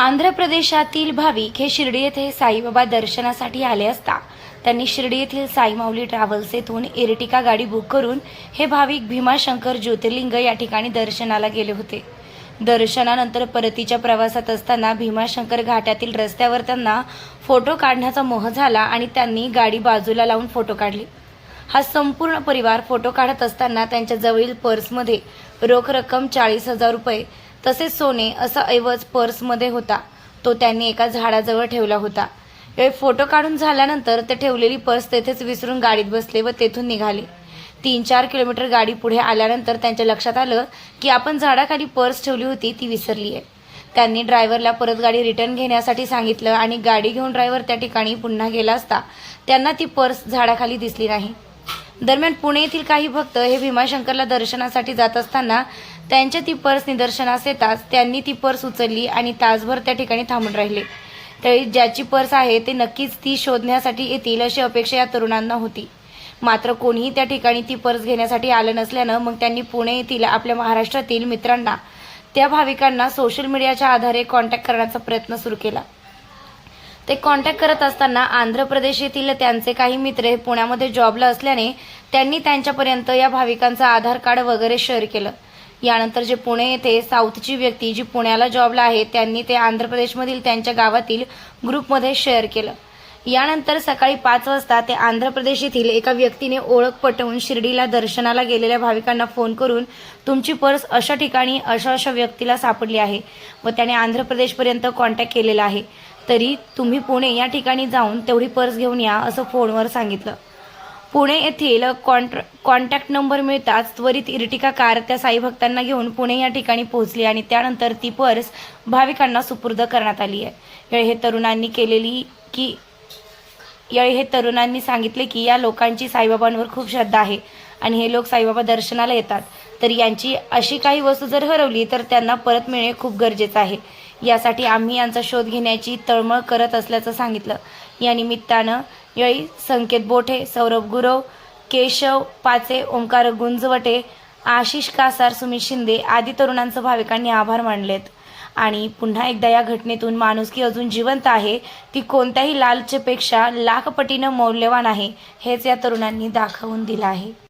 आंध्र प्रदेशातील भाविक हे शिर्डी येथे साईबाबा दर्शनासाठी आले असता त्यांनी शिर्डी येथील साई माऊली ट्रॅव्हल्स येथून इर्टिका गाडी बुक करून हे भाविक भीमाशंकर ज्योतिर्लिंग या ठिकाणी दर्शनाला गेले होते. दर्शनानंतर परतीच्या प्रवासात असताना भीमाशंकर घाटातील रस्त्यावर त्यांना फोटो काढण्याचा मोह झाला आणि त्यांनी गाडी बाजूला लावून फोटो काढले. हा संपूर्ण परिवार फोटो काढत असताना त्यांच्या जवळील पर्समध्ये रोख रक्कम चाळीस हजार रुपये तसेच सोने असा ऐवज पर्समध्ये होता. तो त्यांनी एका झाडाजवळ ठेवला होता. यावेळी फोटो काढून झाल्यानंतर ते ठेवलेली पर्स तेथेच विसरून गाडीत बसले व तेथून निघाले. तीन चार किलोमीटर गाडी पुढे आल्यानंतर त्यांच्या लक्षात आलं की आपण झाडाखाली पर्स ठेवली होती ती विसरली आहे त्यांनी ड्रायव्हरला परत गाडी रिटर्न घेण्यासाठी सांगितलं आणि गाडी घेऊन ड्रायव्हर त्या ठिकाणी पुन्हा गेला असता त्यांना ती पर्स झाडाखाली दिसली नाही. दरम्यान पुणे येथील काही भक्त हे भीमाशंकरला दर्शनासाठी जात असताना त्यांच्या ती पर्स निदर्शनास येताच त्यांनी ती पर्स उचलली आणि तासभर त्या ठिकाणी थांबून राहिले. त्यावेळी ज्याची पर्स आहे ते नक्कीच ती शोधण्यासाठी येतील अशी अपेक्षा या तरुणांना होती. मात्र कोणीही त्या ठिकाणी ती पर्स घेण्यासाठी आलं नसल्यानं मग त्यांनी पुणे येथील आपल्या महाराष्ट्रातील मित्रांना त्या भाविकांना सोशल मीडियाच्या आधारे कॉन्टॅक्ट करण्याचा प्रयत्न सुरू केला. ते कॉन्टॅक्ट करत असताना आंध्र प्रदेश येथील त्यांचे काही मित्र हे पुण्यामध्ये जॉबला असल्याने त्यांनी त्यांच्यापर्यंत या भाविकांचं आधार कार्ड वगैरे शेअर केलं. यानंतर जे पुणे येथे साऊथची व्यक्ती जी पुण्याला जॉबला आहे त्यांनी ते आंध्र प्रदेशमधील त्यांच्या गावातील ग्रुपमध्ये शेअर केलं. यानंतर सकाळी पाच वाजता ते आंध्र प्रदेश येथील एका व्यक्तीने ओळख पटवून शिर्डीला दर्शनाला गेलेल्या भाविकांना फोन करून तुमची पर्स अशा ठिकाणी अशा अशा व्यक्तीला सापडली आहे व त्याने आंध्र प्रदेशपर्यंत कॉन्टॅक्ट केलेला आहे. तरी तुम्ही पुणे या ठिकाणी जाऊन तेवढी पर्स घेऊन या असं फोनवर सांगितलं. पुणे येथील कॉन्ट्र कॉन्टॅक्ट नंबर मिळताच त्वरित इर्टिका कार त्या साई भक्तांना घेऊन पुणे या ठिकाणी पोहोचली आणि त्यानंतर ती पर्स भाविकांना सुपूर्द करण्यात आली आहे. हे तरुणांनी केलेली की यावेळी हे तरुणांनी सांगितले की या लोकांची साईबाबांवर खूप श्रद्धा आहे. आणि हे लोक साईबाबा दर्शनाला येतात. तर यांची अशी काही वस्तू जर हरवली तर त्यांना परत मिळणे खूप गरजेचं आहे. यासाठी आम्ही यांचा शोध घेण्याची तळमळ करत असल्याचं सांगितलं. या निमित्तानं यावेळी संकेत बोठे सौरभ गुरव केशव पाचे ओंकार गुंजवटे आशिष कासार सुमित शिंदे आदी तरुणांचं भाविकांनी आभार मानलेत. आणि पुन्हा एकदा या घटनेतून माणुसकी अजून जिवंत आहे. ती कोणत्याही लालचेपेक्षा लाखपटीनं मौल्यवान आहे हेच या तरुणांनी दाखवून दिलं आहे.